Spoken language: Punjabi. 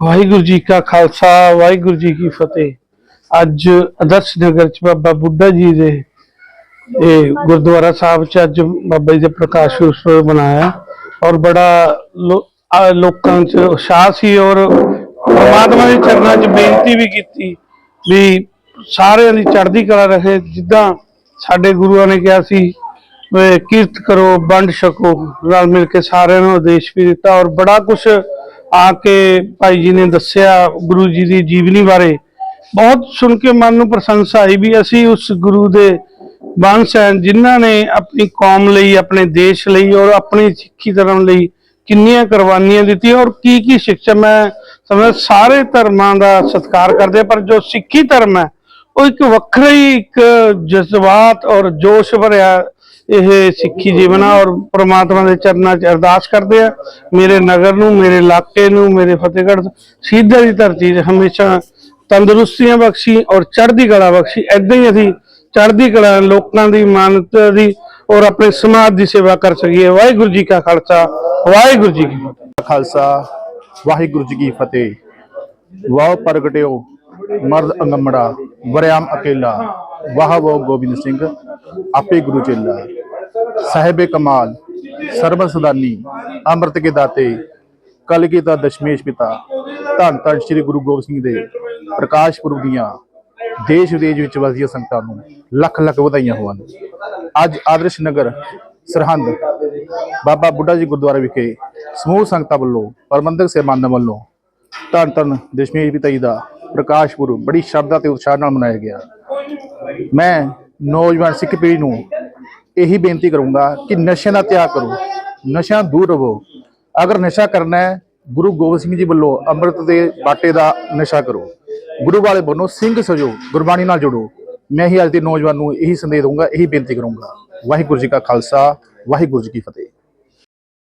ਵਾਹਿਗੁਰੂ ਜੀ ਕਾ ਖਾਲਸਾ, ਵਾਹਿਗੁਰੂ ਜੀ ਕੀ ਫਤਿਹ। ਅੱਜ ਆਦਰਸ਼ ਨਗਰ ਚ ਬਾਬਾ ਬੁੱਢਾ ਜੀ ਦੇ, ਇਹ ਗੁਰਦੁਆਰਾ ਸਾਹਿਬ ਚ ਅੱਜ ਬਾਬਾ ਜੀ ਦੇ ਪ੍ਰਕਾਸ਼ ਉਤਸਵ ਮਨਾਇਆ ਔਰ ਬੜਾ ਲੋਕਾਂ ਚ ਉਤਸ਼ਾਹ ਸੀ ਔਰ ਪਰਮਾਤਮਾ ਦੇ ਚਰਨਾਂ 'ਚ ਬੇਨਤੀ ਵੀ ਕੀਤੀ ਵੀ ਸਾਰਿਆਂ ਦੀ ਚੜ੍ਹਦੀ ਕਲਾ ਰਹੇ, ਜਿੱਦਾਂ ਸਾਡੇ ਗੁਰੂਆਂ ਨੇ ਕਿਹਾ ਸੀ, ਵੀ ਕੀਰਤ ਕਰੋ, ਵੰਡ ਛਕੋ, ਰਲ ਮਿਲ ਕੇ ਸਾਰਿਆਂ ਨੂੰ ਆਦੇਸ਼ ਵੀ ਦਿੱਤਾ ਔਰ ਬੜਾ ਕੁਝ ਆ ਕੇ ਭਾਈ ਜੀ ਨੇ ਦੱਸਿਆ ਗੁਰੂ ਜੀ ਦੀ ਜੀਵਨੀ ਬਾਰੇ, ਬਹੁਤ ਸੁਣ ਕੇ ਮਨ ਨੂੰ ਪ੍ਰਸ਼ੰਸਾ ਆਈ ਵੀ ਅਸੀਂ ਉਸ ਗੁਰੂ ਦੇ ਵੰਸ਼ ਹਨ ਜਿਨ੍ਹਾਂ ਨੇ ਆਪਣੀ ਕੌਮ ਲਈ, ਆਪਣੇ ਦੇਸ਼ ਲਈ ਔਰ ਆਪਣੀ ਸਿੱਖੀ ਧਰਮ ਲਈ ਕਿੰਨੀਆਂ ਕੁਰਬਾਨੀਆਂ ਦਿੱਤੀਆਂ ਔਰ ਕੀ ਕੀ ਸਿੱਖਿਆ। ਮੈਂ ਸਮਝ ਸਾਰੇ ਧਰਮਾਂ ਦਾ ਸਤਿਕਾਰ ਕਰਦੇ ਪਰ ਜੋ ਸਿੱਖੀ ਧਰਮ ਹੈ, ਉਹ ਇੱਕ ਵੱਖਰਾ ਹੀ ਇੱਕ ਜਜ਼ਬਾਤ ਔਰ ਜੋਸ਼ ਭਰਿਆ ਇਹ ਸਿੱਖੀ ਜੀਵਨ ਆ ਔਰ ਪ੍ਰਮਾਤਮਾ ਦੇ ਚਰਨਾਂ 'ਚ ਅਰਦਾਸ ਕਰਦੇ ਆ। ਮੇਰੇ ਨਗਰ ਨੂੰ, ਮੇਰੇ ਇਲਾਕੇ ਨੂੰ, ਮੇਰੇ ਫਤਿਹਗੜ੍ਹ ਸ਼ਹੀਦਾਂ ਦੀ ਧਰਤੀ 'ਤੇ ਹਮੇਸ਼ਾ ਤੰਦਰੁਸਤੀਆਂ ਬਖਸ਼ੀ ਔਰ ਚੜ੍ਹਦੀ ਕਲਾ ਬਖਸ਼ੀ। ਐਦਾਂ ਹੀ ਅਸੀਂ ਚੜ੍ਹਦੀ ਕਲਾ, ਲੋਕਾਂ ਦੀ ਮਾਨਤਾ ਦੀ ਔਰ ਆਪਣੇ ਸਮਾਜ ਦੀ ਸੇਵਾ ਕਰ ਸਕੀਏ। ਵਾਹਿਗੁਰੂ ਜੀ ਕਾ ਖਾਲਸਾ, ਵਾਹਿਗੁਰੂ ਜੀ ਕੀ ਫਤਿਹ। ਖਾਲਸਾ, ਵਾਹਿਗੁਰੂ ਜੀ ਕੀ ਫਤਿਹ। ਵਾਹ ਪ੍ਰਗਟਿਓ, ਮਰਦ ਅੰਗਮੜਾ, ਵਰਿਆਮ ਅਕੇਲਾ। ਵਾਹ ਵਾਹ ਗੋਬਿੰਦ ਸਿੰਘ, ਆਪੇ ਗੁਰੂ ਚੇਲਾ। ਸਾਹਿਬੇ ਕਮਾਲ ਸਰਬ ਸਦਾਨੀ, ਅੰਮ੍ਰਿਤ ਕੇ ਦਾਤੇ ਕਲਗੀਤਾ ਦਸ਼ਮੇਸ਼ ਪਿਤਾ। ਧੰਨ ਧੰਨ ਸ੍ਰੀ ਗੁਰੂ ਗੋਬਿੰਦ ਸਿੰਘ ਦੇ ਪ੍ਰਕਾਸ਼ ਪੁਰਬ ਦੀਆਂ ਦੇਸ਼ ਵਿਦੇਸ਼ ਵਿੱਚ ਵਸਦੀਆਂ ਸੰਗਤਾਂ ਨੂੰ ਲੱਖ ਲੱਖ ਵਧਾਈਆਂ ਹੋਣ। ਅੱਜ ਆਦਰਸ਼ ਨਗਰ ਸਰਹੰਦ, ਬਾਬਾ ਬੁੱਢਾ ਜੀ ਗੁਰਦੁਆਰਾ ਵਿਖੇ ਸਮੂਹ ਸੰਗਤਾਂ ਵੱਲੋਂ, ਪ੍ਰਬੰਧਕ ਸਹਿਬਾਨਾਂ ਵੱਲੋਂ ਧੰਨ ਧੰਨ ਦਸ਼ਮੇਸ਼ ਪਿਤਾ ਜੀ ਦਾ ਪ੍ਰਕਾਸ਼ ਪੁਰਬ ਬੜੀ ਸ਼ਰਧਾ ਤੇ ਉਤਸ਼ਾਹ ਨਾਲ ਮਨਾਇਆ ਗਿਆ। ਮੈਂ ਨੌਜਵਾਨ ਸਿੱਖ ਪੀੜ੍ਹੀ ਨੂੰ ਇਹੀ ਬੇਨਤੀ ਕਰੂੰਗਾ ਕਿ ਨਸ਼ਿਆਂ ਦਾ ਤਿਆਗ ਕਰੋ, ਨਸ਼ਿਆਂ ਦੂਰ ਰਹੋ। ਅਗਰ ਨਸ਼ਾ ਕਰਨਾ ਹੈ, ਗੁਰੂ ਗੋਬਿੰਦ ਸਿੰਘ ਜੀ ਵੱਲੋਂ ਅੰਮ੍ਰਿਤ ਦੇ ਬਾਟੇ ਦਾ ਨਸ਼ਾ ਕਰੋ। ਗੁਰੂ ਵਾਲੇ ਬਣੋ ਸਿੰਘ ਸਜੋ ਗੁਰਬਾਣੀ ਨਾਲ ਜੁੜੋ। ਮੈਂ ਹੀ ਅੱਜ ਦੇ ਨੌਜਵਾਨ ਨੂੰ ਇਹੀ ਸੰਦੇਸ਼ ਦਊਂਗਾ, ਇਹੀ ਬੇਨਤੀ ਕਰੂੰਗਾ। ਵਾਹਿਗੁਰੂ ਜੀ ਕਾ ਖਾਲਸਾ, ਵਾਹਿਗੁਰੂ ਜੀ ਕੀ ਫਤਿਹ।